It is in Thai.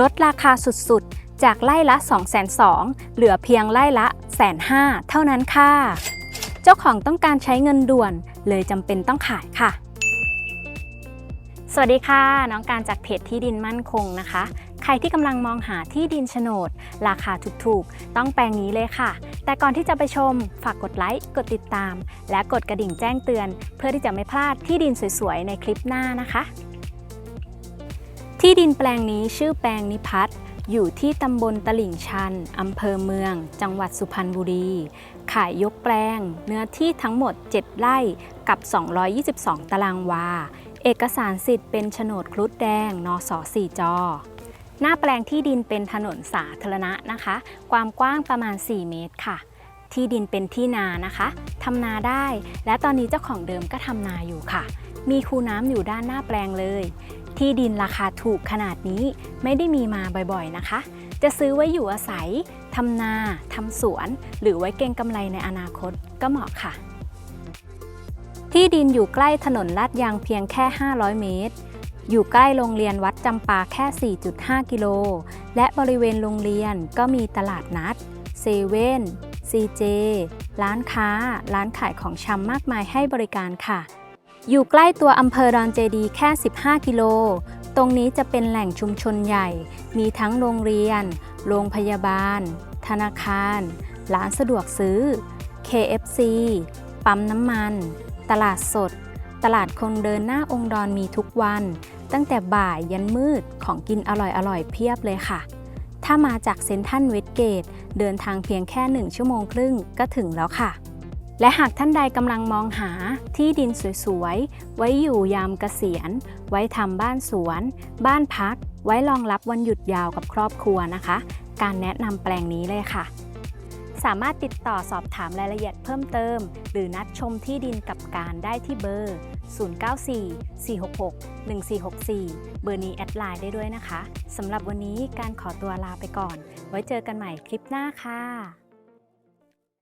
ลดราคาสุดๆ จากไล่ละ 2 2 0 0 0เหลือเพียงไล่ละแสนห้าเท่านั้นค่ะ เจ้าของต้องการใช้เงินด่วน เลยจำเป็นต้องขายค่ะ สวัสดีค่ะ น้องการจากเพจที่ดินมั่นคงนะคะ ใครที่กำลังมองหาที่ดินโฉนด ราคาถูกๆ ต้องแปลงนี้เลยค่ะ แต่ก่อนที่จะไปชม ฝากกดไลค์ กดติดตาม และกดกระดิ่งแจ้งเตือน เพื่อที่จะไม่พลาดที่ดินสวยๆ ในคลิปหน้านะคะ ที่ดินแปลงนี้ชื่อแปลงนิพัฒน์อยู่ที่ตำบลตลิ่งชัน อำเภอเมือง จังหวัดสุพรรณบุรี ขายยกแปลง เนื้อที่ทั้งหมด 7 ไร่กับ 222 ตารางวา เอกสารสิทธิ์เป็นโฉนดครุฑแดง นส4จอ หน้าแปลงที่ดินเป็นถนนสาธารณะนะคะ ความกว้างประมาณ 4 เมตรค่ะ ที่ดินเป็นที่นานะคะทำนาได้ และตอนนี้เจ้าของเดิมก็ทำนาอยู่ค่ะ มีคูน้ำอยู่ด้านหน้าแปลงเลย ที่ดินราคาถูกขนาดนี้ไม่ได้มีมาบ่อยๆนะคะ จะซื้อไว้อยู่อาศัยทำนาทำสวน หรือไว้เก็งกำไรในอนาคตก็เหมาะค่ะ ที่ดินอยู่ใกล้ถนนลาดยางเพียงแค่ 500 เมตร อยู่ใกล้โรงเรียนวัดจำปาแค่ 4.5 กิโล และบริเวณโรงเรียนก็มีตลาดนัดเซเว่นซีเจร้านค้า ร้านขายของชำมากมายให้บริการค่ะ อยู่ใกล้ตัวอำเภอดอนเจดีแค่ 15 กิโล ตรงนี้จะเป็นแหล่งชุมชนใหญ่ มีทั้งโรงเรียน โรงพยาบาล ธนาคาร ร้านสะดวกซื้อ KFC ปั๊มน้ำมัน ตลาดสด ตลาดคนเดินหน้าองค์ดอนมีทุกวัน ตั้งแต่บ่ายยันมืดของกินอร่อยๆ เพียบเลยค่ะ ถ้ามาจากเซนทรัลเวสเกต เดินทางเพียงแค่ 1 ชั่วโมงครึ่งก็ถึงแล้วค่ะ และหากท่านใดกำลังมองหาที่ดินสวยๆ ไว้อยู่ยามเกษียณ ไว้ทำบ้านสวน บ้านพัก ไว้รองรับวันหยุดยาวกับครอบครัวนะคะ การแนะนำแปลงนี้เลยค่ะ สามารถติดต่อสอบถามรายละเอียดเพิ่มเติม หรือนัดชมที่ดินกับการได้ที่เบอร์ 0944661464 เบอร์นี้แอดไลน์ได้ด้วยนะคะสำหรับวันนี้การขอตัวลาไปก่อน ไว้เจอกันใหม่คลิปหน้าค่ะ